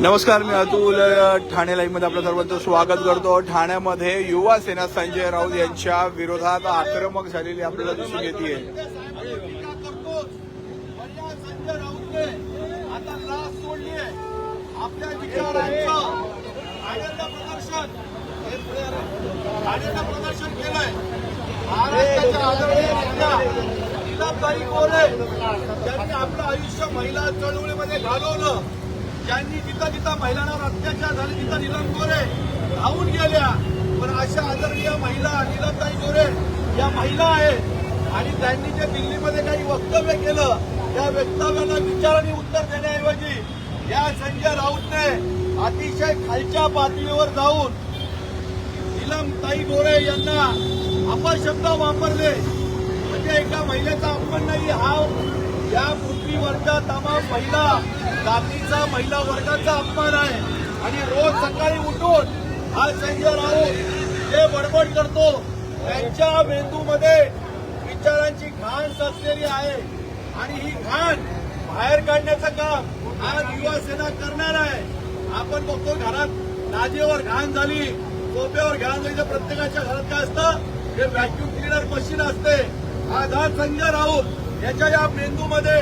नमस्कार मी अतुल ठाणे लाईव्हमध्ये आपल्या सर्वांचं स्वागत करतो. ठाण्यामध्ये युवा सेना संजय राऊत यांच्या विरोधात आक्रमक झालेली आपल्याला दिसून येते आहे आपल्या विचारांचं आनंद प्रदर्शन. आलं. प्रदर्शन केलंय. महाराष्ट्राच्या आदरणीय नेत्या नीलमताई गोरे ज्यांनी आपलं आयुष्य महिला चळवळीमध्ये घालवलं. ज्यांनी जिथं जिथं महिलांवर अत्याचार झाले तिथं निलम गोरे धावून गेल्या. पण अशा आदरणीय महिला नीलमताई गोरे या महिला आहेत. आणि त्यांनी जे दिल्लीमध्ये काही वक्तव्य केलं त्या वक्तव्याला विचाराने उत्तर देण्याऐवजी या संजय राऊतने अतिशय खालच्या पातळीवर जाऊन नीलमताई गोरे यांना अपशब्द वापरले. म्हणजे एका महिलेचा अपमान नाही हा या पृथ्वीवरच्या तमाम महिला जातीचा महिला वर्गाचा अपमान आहे. आणि रोज सकाळी उठून हा संजय राऊत जे बडबड करतो त्यांच्या मेंदूमध्ये विचारांची घाण साचलेली आहे. आणि ही घाण बाहेर काढण्याचं काम आज युवा सेना करणार आहे. आपण बघतो घरात नाजेवर घाण झाली. सोप्यावर घाण झाली तर प्रत्येकाच्या घरात काय असतं हे व्हॅक्युम क्लिनर मशीन असते आज हा संजय राऊत याच्या या मेंदूमध्ये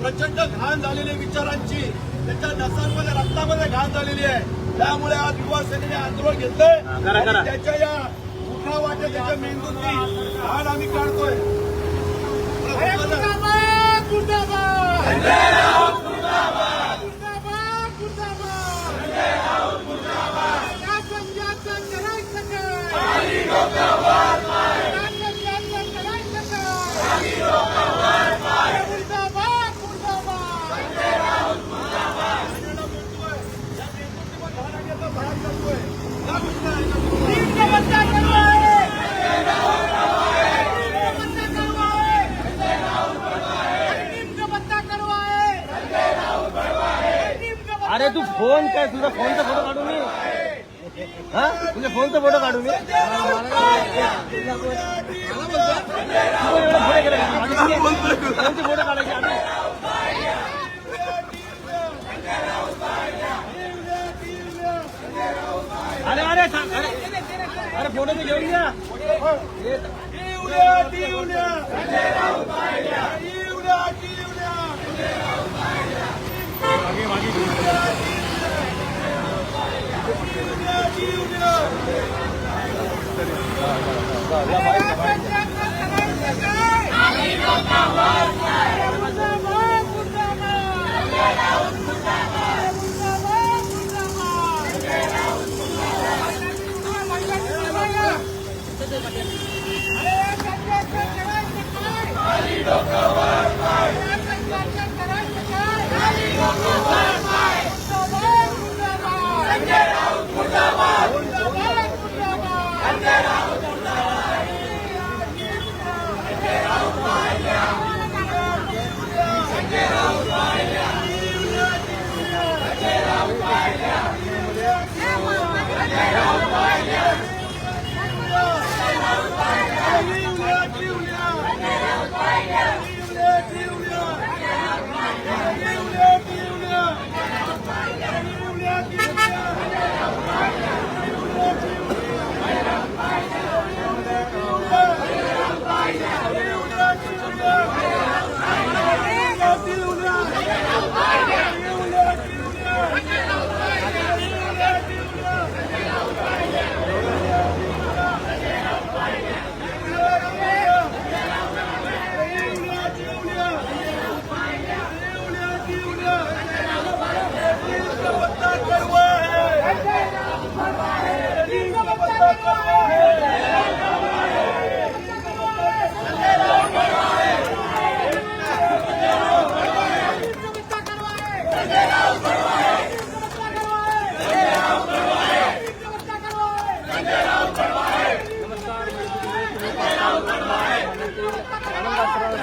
प्रचंड घाण झालेली विचारांची त्याच्या नसांमध्ये रक्तामध्ये घाण झालेली आहे त्यामुळे आज युवा सेनेने आंदोलन घेतलंय त्याच्या या उठा त्याच्या मेंदूतली घाण आम्ही काढतोय मुर्दाबाद अरे तू फोन काय तुझा फोनचा फोटो काढू मी हा? तुझ्या फोनचा फोटो काढू मी फोनचे फोटो काढायचे आम्ही अरे अरे अरे अरे फोटो घेऊन घ्या या संजयाचं करायचं काय अरे मुर्दाबाद मुर्दाबाद मुर्दाबाद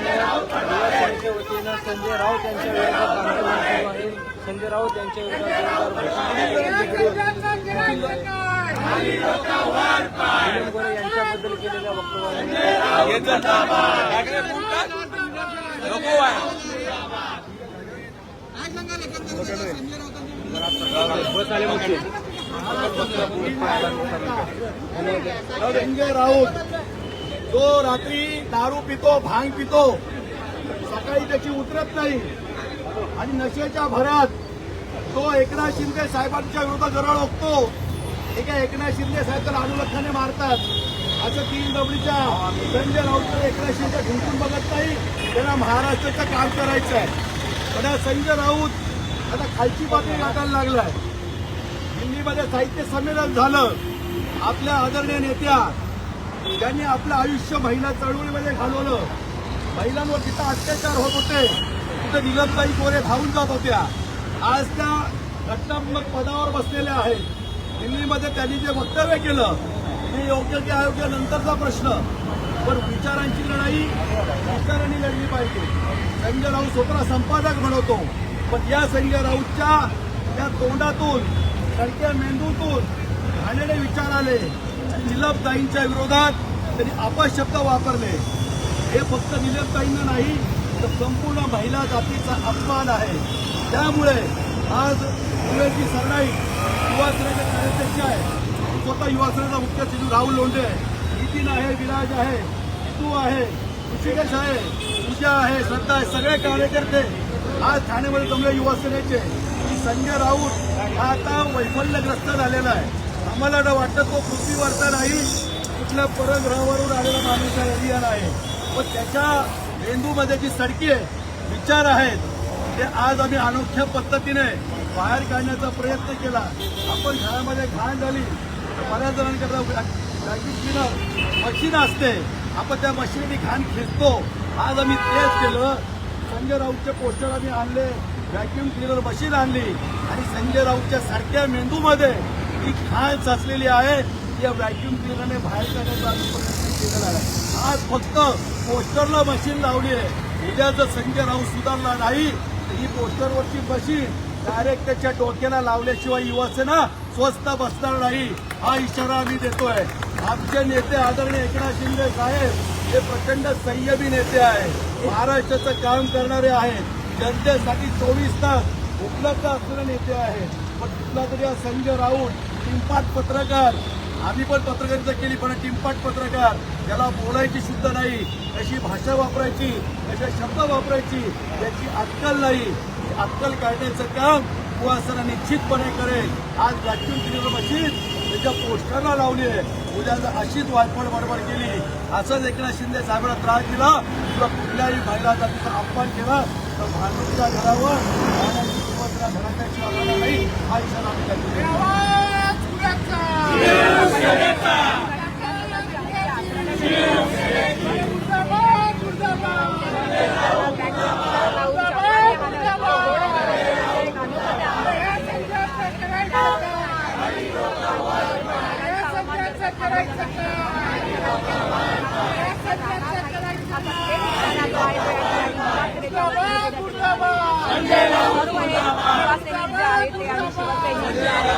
त्यांच्या वतीनं संजय राऊत यांच्या विरोधात आंदोलन सुरू आहे. संजय राऊत यांच्या विरोधात गोरे यांच्याबद्दल केलेल्या वक्तव्याने संजय राऊत जो रात्री दारू पितो भांग पितो सकाळी त्याची उतरत नाही. आणि नशेच्या भरात तो एकनाथ शिंदे साहेबांच्या विरोधात जरा ओकतो एका एकनाथ शिंदे साहेब तर अनुलक्षाने मारतात. असं तीन दबडीच्या संजय राऊत एकनाथ शिंदे ढुंकून बघत नाही. त्यांना महाराष्ट्राचं काम करायचं आहे. पण संजय राऊत आता खालची पातळी गाठायला लागलाय. दिल्लीमध्ये साहित्य संमेलन झालं. आपल्या आदरणीय नेत्या ज्यांनी आपलं आयुष्य महिला चळवळीमध्ये घालवलं. महिलांवर तिथं अत्याचार होत होते तिथं निलमताई गोरे धावून जात होत्या. आज त्या घटनात्मक पदावर बसलेल्या आहेत. दिल्लीमध्ये त्यांनी जे वक्तव्य केलं हे योग्य की अयोग्य नंतरचा प्रश्न. पण विचारांची लढाई विचारांनी लढली पाहिजे. संजय राऊत स्वतःला संपादक म्हणवतो पण या संजय राऊतच्या त्या तोंडातून सडक्या मेंदूतून झालेले विचार आले. निलमताईंच्या विरोधात त्यांनी अपशब्द वापरले. हे फक्त निलमताईंना नाही तर संपूर्ण महिला जातीचा अपमान आहे. त्यामुळे आज धुळेची सरनाई युवासेनेचे कार्याध्यक्ष आहे स्वतः युवासेनेचा मुख्य सचिव राहुल लोंढे आहे. नितीन आहे विराज आहे तू आहे ऋषिकेश आहे पूजा आहे श्रद्धा आहे सगळे कार्यकर्ते आज ठाण्यामध्ये जमले युवासेनेचे की संजय राऊत हा आता वैफल्यग्रस्त झालेला आहे. आम्हाला वाटतं तो पृथ्वीवरचा नाही कुठल्या परग्रहावरून आलेला माणूस आहे आहे. व त्याच्या मेंदूमध्ये जी सडकी आहे विचार आहेत ते आज आम्ही अनोख्या पद्धतीने बाहेर काढण्याचा प्रयत्न केला. आपण घरामध्ये घाण झाली तर बऱ्याच जणांकडे व्हॅक्युम क्लिनर मशीन असते. आपण त्या मशीनने घाण खेचतो. आज आम्ही तेच केलं. संजय राऊतचे पोस्टर आम्ही आणले व्हॅक्युम क्लिनर मशीन आणली आणि संजय राऊतच्या सारख्या मेंदूमध्ये ती घाण साचलेली आहे या व्हॅक्युम क्लिनरने बाहेर काढण्याचा आज फक्त पोस्टरला मशीन लावली आहे. उद्या जर संजय राऊत सुधारला नाही तर ही पोस्टरवरची मशीन डायरेक्ट त्याच्या डोक्याला लावल्याशिवाय युवासेना स्वस्त बसणार नाही. हा इशारा आम्ही देतोय. आमचे नेते आदरणीय एकनाथ शिंदे साहेब हे प्रचंड संयमी नेते आहेत. महाराष्ट्राचं काम करणारे आहेत. जनतेसाठी चोवीस तास उपलब्ध असणारे नेते आहेत. पण कुठला तरी हा संजय राऊत टिंपाट पत्रकार आम्ही पण पत्रकारिता केली पण टिमपाट पत्रकार त्याला बोलायची शुद्ध नाही कशी भाषा वापरायची कशा शब्द वापरायची याची अक्कल नाही. ही अक्कल काढण्याचं काम कुवासना निश्चितपणे करेल. आज व्हॅक्युम क्लिनर मशीन त्याच्या पोस्टरला लावली आहे. उद्या जर अशीच वाटपड बडबड केली असंच एकनाथ शिंदे साहेबांना त्रास दिला किंवा कुठल्याही महिला जातीचा अपमान केला तर भांडूच्या घरावर राहण्याची आम्हाला नाही. हा इशारा आम्ही त्यांनी दिला. आवाज कुणाचा? मुर्दाबाद,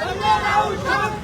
संजय राऊत